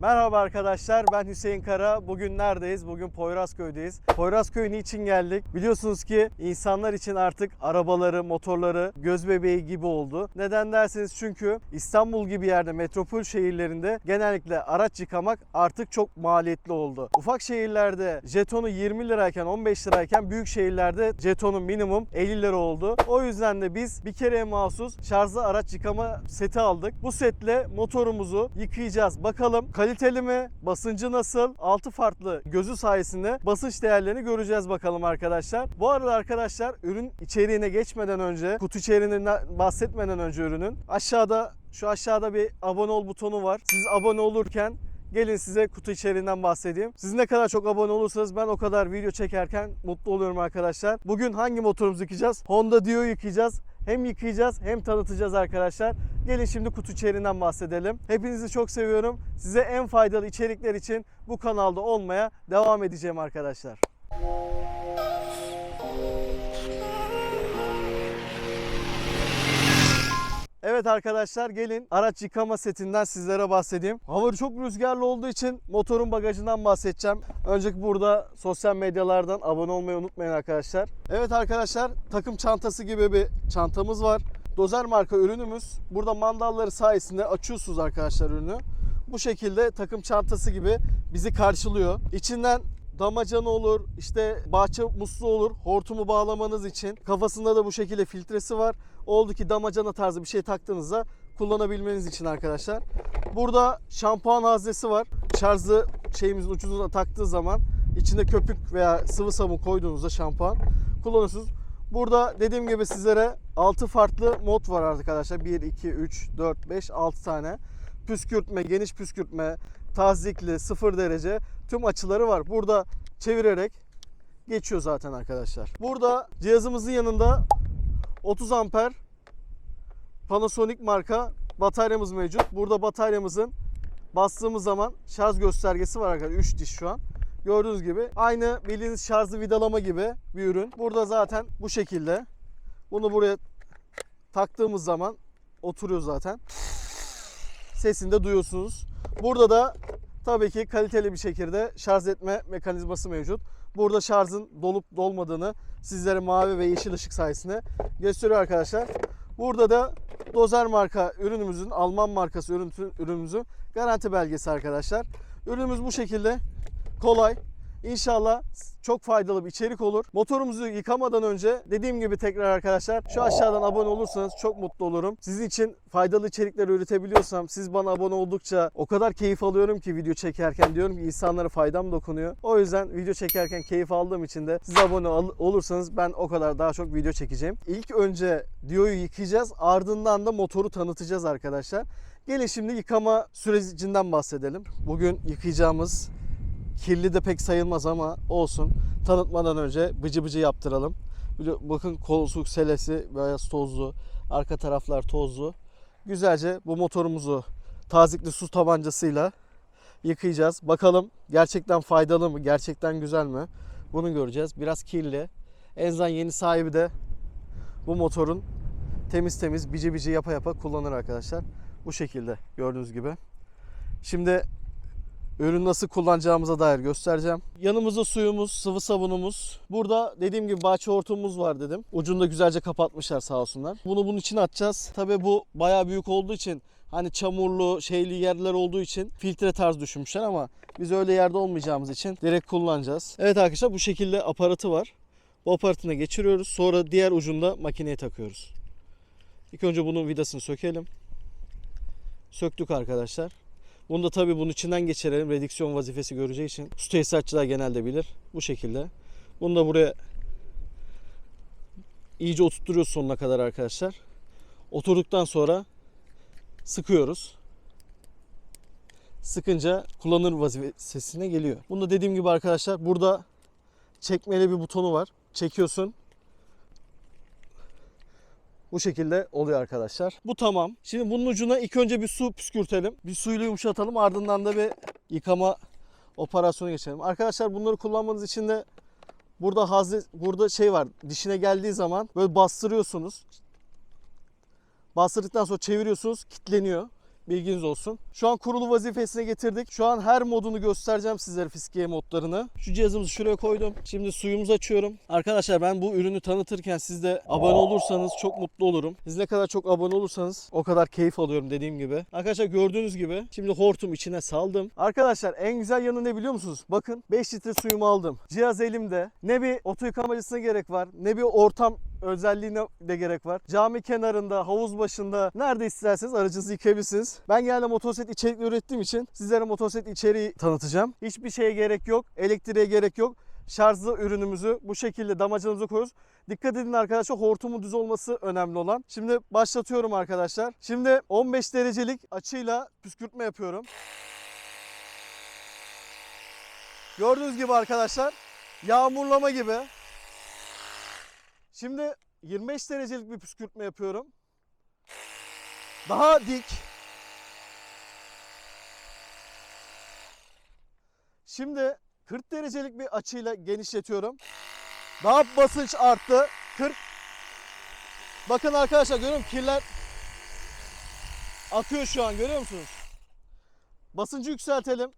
Merhaba arkadaşlar ben Hüseyin Kara. Bugün neredeyiz? Bugün Poyrazköy'deyiz. Poyrazköy niçin geldik? Biliyorsunuz ki insanlar için artık arabaları, motorları göz bebeği gibi oldu. Neden derseniz çünkü İstanbul gibi yerde metropol şehirlerinde genellikle araç yıkamak artık çok maliyetli oldu. Ufak şehirlerde jetonu 20 lirayken 15 lirayken büyük şehirlerde jetonu minimum 50 lira oldu. O yüzden de biz bir kereye mahsus şarjlı araç yıkama seti aldık. Bu setle motorumuzu yıkayacağız. Bakalım mi? Basıncı nasıl? 6 farklı gözü sayesinde basınç değerlerini göreceğiz bakalım arkadaşlar. Bu arada arkadaşlar ürün içeriğine geçmeden önce kutu içeriğinden bahsetmeden önce ürünün aşağıda şu aşağıda bir abone ol butonu var. Siz abone olurken Gelin size kutu içeriğinden bahsedeyim. Siz ne kadar çok abone olursanız ben o kadar video çekerken mutlu oluyorum arkadaşlar. Bugün hangi motorumuzu yıkayacağız? Honda Dio yıkayacağız. Hem yıkayacağız hem tanıtacağız arkadaşlar. Gelin şimdi kutu içeriğinden bahsedelim. Hepinizi çok seviyorum. Size en faydalı içerikler için bu kanalda olmaya devam edeceğim arkadaşlar. Evet arkadaşlar gelin araç yıkama setinden sizlere bahsedeyim. Hava çok rüzgarlı olduğu için motorun bagajından bahsedeceğim. Önceki burada sosyal medyalardan abone olmayı unutmayın arkadaşlar. Evet arkadaşlar takım çantası gibi bir çantamız var. Dozer marka ürünümüz. Burada mandalları sayesinde açıyorsunuz arkadaşlar ürünü. Bu şekilde takım çantası gibi bizi karşılıyor. İçinden damacana olur, işte bahçe musluğu olur, hortumu bağlamanız için. Kafasında da bu şekilde filtresi var. Oldu ki damacana tarzı bir şey taktığınızda kullanabilmeniz için arkadaşlar. Burada şampuan haznesi var. Şarjlı şeyimizin ucuna taktığı zaman içinde köpük veya sıvı sabun koyduğunuzda şampuan kullanıyorsunuz. Burada dediğim gibi sizlere 6 farklı mod var arkadaşlar. 1, 2, 3, 4, 5, 6 tane. Püskürtme, geniş püskürtme, tazikli, 0 derece tüm açıları var. Burada çevirerek geçiyor zaten arkadaşlar. Burada cihazımızın yanında 30 amper Panasonic marka bataryamız mevcut. Burada bataryamızın bastığımız zaman şarj göstergesi var arkadaşlar. 3 diş şu an. Gördüğünüz gibi aynı bildiğiniz şarjlı vidalama gibi bir ürün. Burada zaten bu şekilde. Bunu buraya taktığımız zaman oturuyor zaten. Sesini de duyuyorsunuz. Burada da tabii ki kaliteli bir şekilde şarj etme mekanizması mevcut. Burada şarjın dolup dolmadığını sizlere mavi ve yeşil ışık sayesinde gösteriyor arkadaşlar. Burada da Dozer marka ürünümüzün, Alman markası ürün- ürünümüzün garanti belgesi arkadaşlar. Ürünümüz bu şekilde kolay. İnşallah çok faydalı bir içerik olur. Motorumuzu yıkamadan önce dediğim gibi tekrar arkadaşlar şu aşağıdan abone olursanız çok mutlu olurum. Sizin için faydalı içerikler üretebiliyorsam siz bana abone oldukça o kadar keyif alıyorum ki video çekerken diyorum ki insanlara faydam dokunuyor. O yüzden video çekerken keyif aldığım için de siz abone ol- olursanız ben o kadar daha çok video çekeceğim. İlk önce Dio'yu yıkayacağız ardından da motoru tanıtacağız arkadaşlar. Gelin şimdi yıkama sürecinden bahsedelim. Bugün yıkayacağımız kirli de pek sayılmaz ama olsun. Tanıtmadan önce bıcı bıcı yaptıralım. Bakın kolsuk selesi beyaz tozlu. Arka taraflar tozlu. Güzelce bu motorumuzu tazikli su tabancasıyla yıkayacağız. Bakalım gerçekten faydalı mı? Gerçekten güzel mi? Bunu göreceğiz. Biraz kirli. Enzan yeni sahibi de bu motorun temiz temiz bici bici yapa yapa kullanır arkadaşlar. Bu şekilde gördüğünüz gibi. Şimdi ürün nasıl kullanacağımıza dair göstereceğim. Yanımızda suyumuz, sıvı sabunumuz. Burada dediğim gibi bahçe hortumumuz var dedim. Ucunu da güzelce kapatmışlar sağ olsunlar. Bunu bunun içine atacağız. Tabii bu bayağı büyük olduğu için hani çamurlu, şeyli yerler olduğu için filtre tarz düşünmüşler ama biz öyle yerde olmayacağımız için direkt kullanacağız. Evet arkadaşlar bu şekilde aparatı var. Bu aparatına geçiriyoruz. Sonra diğer ucunda makineye takıyoruz. İlk önce bunun vidasını sökelim. Söktük arkadaşlar. Bunu da tabii bunun içinden geçirelim. Redüksiyon vazifesi göreceği için. Su tesisatçılar genelde bilir. Bu şekilde. Bunu da buraya iyice oturtuyoruz sonuna kadar arkadaşlar. Oturduktan sonra sıkıyoruz. Sıkınca kullanır vazifesine geliyor. Bunda dediğim gibi arkadaşlar burada çekmeli bir butonu var. Çekiyorsun. Bu şekilde oluyor arkadaşlar. Bu tamam. Şimdi bunun ucuna ilk önce bir su püskürtelim. Bir suyla yumuşatalım. Ardından da bir yıkama operasyonu geçelim. Arkadaşlar bunları kullanmanız için de burada hazne, burada şey var. Dişine geldiği zaman böyle bastırıyorsunuz. Bastırdıktan sonra çeviriyorsunuz. Kitleniyor. Bilginiz olsun. Şu an kurulu vazifesine getirdik. Şu an her modunu göstereceğim sizlere fiskiye modlarını. Şu cihazımızı şuraya koydum. Şimdi suyumuzu açıyorum. Arkadaşlar ben bu ürünü tanıtırken siz de abone olursanız çok mutlu olurum. Siz ne kadar çok abone olursanız o kadar keyif alıyorum dediğim gibi. Arkadaşlar gördüğünüz gibi şimdi hortum içine saldım. Arkadaşlar en güzel yanı ne biliyor musunuz? Bakın 5 litre suyumu aldım. Cihaz elimde. Ne bir oto yıkamacısına gerek var ne bir ortam özelliğine de gerek var. Cami kenarında, havuz başında nerede isterseniz aracınızı yıkayabilirsiniz. Ben genelde motosiklet içerikli ürettiğim için sizlere motosiklet içeriği tanıtacağım. Hiçbir şeye gerek yok. Elektriğe gerek yok. Şarjlı ürünümüzü bu şekilde damacınımıza koyuyoruz. Dikkat edin arkadaşlar hortumun düz olması önemli olan. Şimdi başlatıyorum arkadaşlar. Şimdi 15 derecelik açıyla püskürtme yapıyorum. Gördüğünüz gibi arkadaşlar yağmurlama gibi. Şimdi 25 derecelik bir püskürtme yapıyorum. Daha dik. Şimdi 40 derecelik bir açıyla genişletiyorum. Daha basınç arttı. 40. Bakın arkadaşlar görüyor musun? Kirler akıyor şu an görüyor musunuz? Basıncı yükseltelim.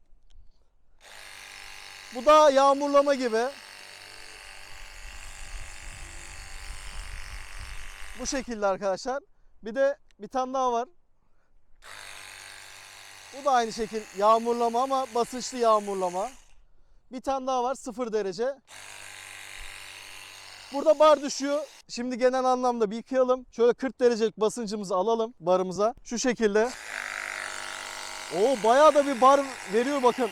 Bu daha yağmurlama gibi. Bu şekilde arkadaşlar. Bir de bir tane daha var. Bu da aynı şekil yağmurlama ama basınçlı yağmurlama. Bir tane daha var 0 derece. Burada bar düşüyor. Şimdi genel anlamda bir yıkayalım. Şöyle 40 derecelik basıncımızı alalım barımıza. Şu şekilde. Oo bayağı da bir bar veriyor bakın.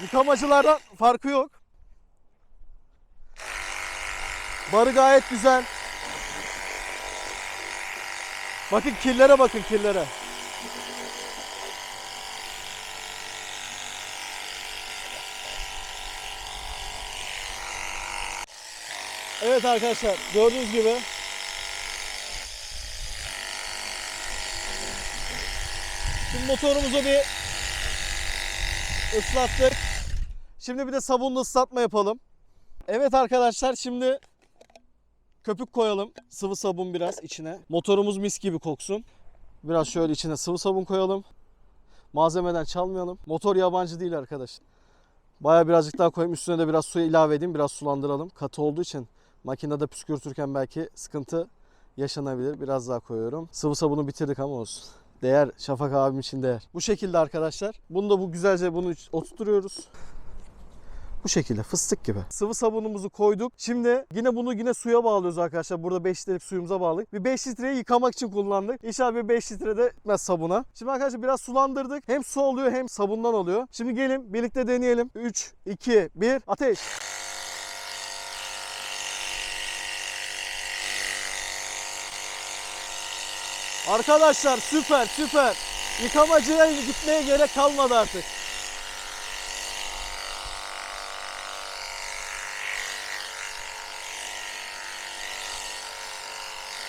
Yıkamacılardan farkı yok. Barı gayet güzel. Bakın kirlere bakın kirlere. Evet arkadaşlar gördüğünüz gibi Şimdi motorumuzu bir ıslattık. Şimdi bir de sabunla ıslatma yapalım. Evet arkadaşlar şimdi köpük koyalım. Sıvı sabun biraz içine. Motorumuz mis gibi koksun. Biraz şöyle içine sıvı sabun koyalım. Malzemeden çalmayalım. Motor yabancı değil arkadaşlar. Baya birazcık daha koyayım. Üstüne de biraz su ilave edeyim. Biraz sulandıralım. Katı olduğu için makinede püskürtürken belki sıkıntı yaşanabilir. Biraz daha koyuyorum. Sıvı sabunu bitirdik ama olsun. Değer Şafak abim için değer. Bu şekilde arkadaşlar. Bunu da bu güzelce bunu oturtuyoruz. Bu şekilde fıstık gibi. Sıvı sabunumuzu koyduk. Şimdi yine bunu yine suya bağlıyoruz arkadaşlar. Burada 5 litrelik suyumuza bağladık. Bir 5 litreyi yıkamak için kullandık. İnşallah bir 5 litre de gitmez sabuna. Şimdi arkadaşlar biraz sulandırdık. Hem su oluyor hem sabundan oluyor. Şimdi gelin birlikte deneyelim. 3, 2, 1 ateş. Arkadaşlar süper süper. Yıkamacıya gitmeye gerek kalmadı artık.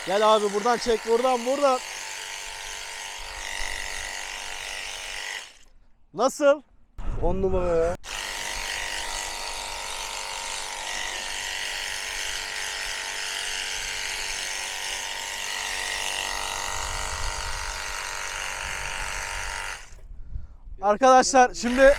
Gel abi buradan çek buradan buradan. Nasıl? 10 numara. Arkadaşlar şimdi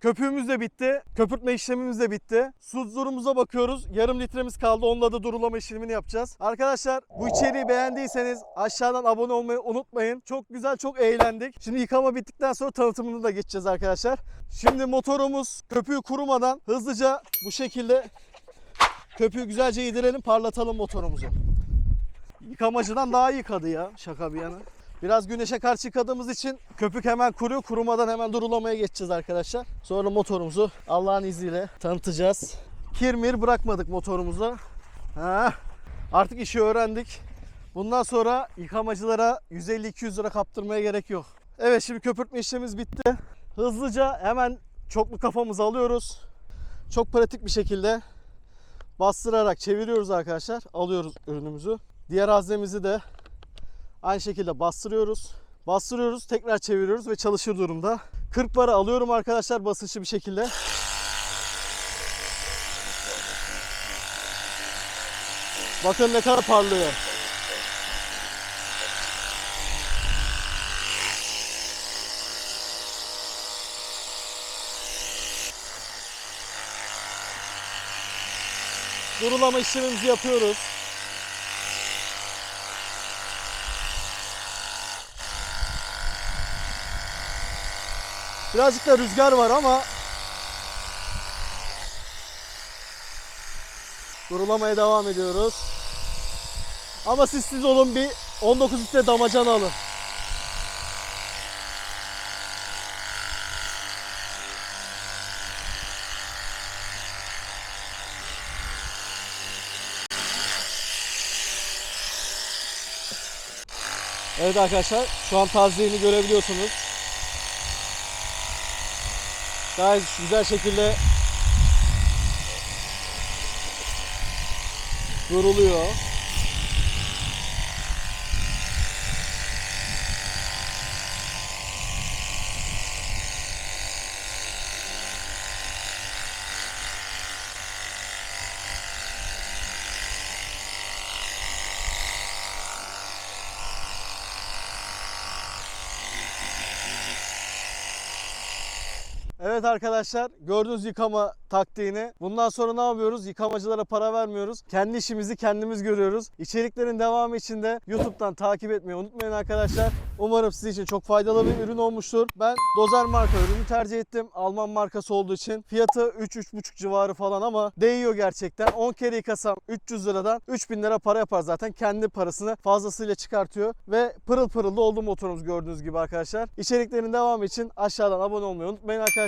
köpüğümüz de bitti. Köpürtme işlemimiz de bitti. Su durumumuza bakıyoruz. Yarım litremiz kaldı. Onunla da durulama işlemini yapacağız. Arkadaşlar bu içeriği beğendiyseniz aşağıdan abone olmayı unutmayın. Çok güzel, çok eğlendik. Şimdi yıkama bittikten sonra tanıtımını da geçeceğiz arkadaşlar. Şimdi motorumuz köpüğü kurumadan hızlıca bu şekilde köpüğü güzelce yedirelim, parlatalım motorumuzu. Yıkamacıdan daha yıkadı ya şaka bir yana. Biraz güneşe karşı yıkadığımız için köpük hemen kuruyor. Kurumadan hemen durulamaya geçeceğiz arkadaşlar. Sonra motorumuzu Allah'ın izniyle tanıtacağız. Kirmir bırakmadık motorumuza. Ha, artık işi öğrendik. Bundan sonra yıkamacılara 150-200 lira kaptırmaya gerek yok. Evet şimdi köpürtme işlemimiz bitti. Hızlıca hemen çoklu kafamızı alıyoruz. Çok pratik bir şekilde bastırarak çeviriyoruz arkadaşlar. Alıyoruz ürünümüzü. Diğer haznemizi de Aynı şekilde bastırıyoruz. Bastırıyoruz, tekrar çeviriyoruz ve çalışır durumda. 40 bara alıyorum arkadaşlar basınçlı bir şekilde. Bakın ne kadar parlıyor. Durulama işlemimizi yapıyoruz. Birazcık da rüzgar var ama Durulamaya devam ediyoruz. Ama siz siz olun bir 19 litre damacan alın. Evet arkadaşlar şu an tazeliğini görebiliyorsunuz. Gayet güzel şekilde duruluyor. Evet arkadaşlar gördüğünüz yıkama taktiğini. Bundan sonra ne yapıyoruz? Yıkamacılara para vermiyoruz. Kendi işimizi kendimiz görüyoruz. İçeriklerin devamı için de YouTube'dan takip etmeyi unutmayın arkadaşlar. Umarım sizin için çok faydalı bir ürün olmuştur. Ben Dozer marka ürünü tercih ettim. Alman markası olduğu için. Fiyatı 3-3,5 civarı falan ama değiyor gerçekten. 10 kere yıkasam 300 liradan 3000 lira para yapar zaten. Kendi parasını fazlasıyla çıkartıyor. Ve pırıl pırıl da oldu motorumuz gördüğünüz gibi arkadaşlar. İçeriklerin devamı için aşağıdan abone olmayı unutmayın arkadaşlar.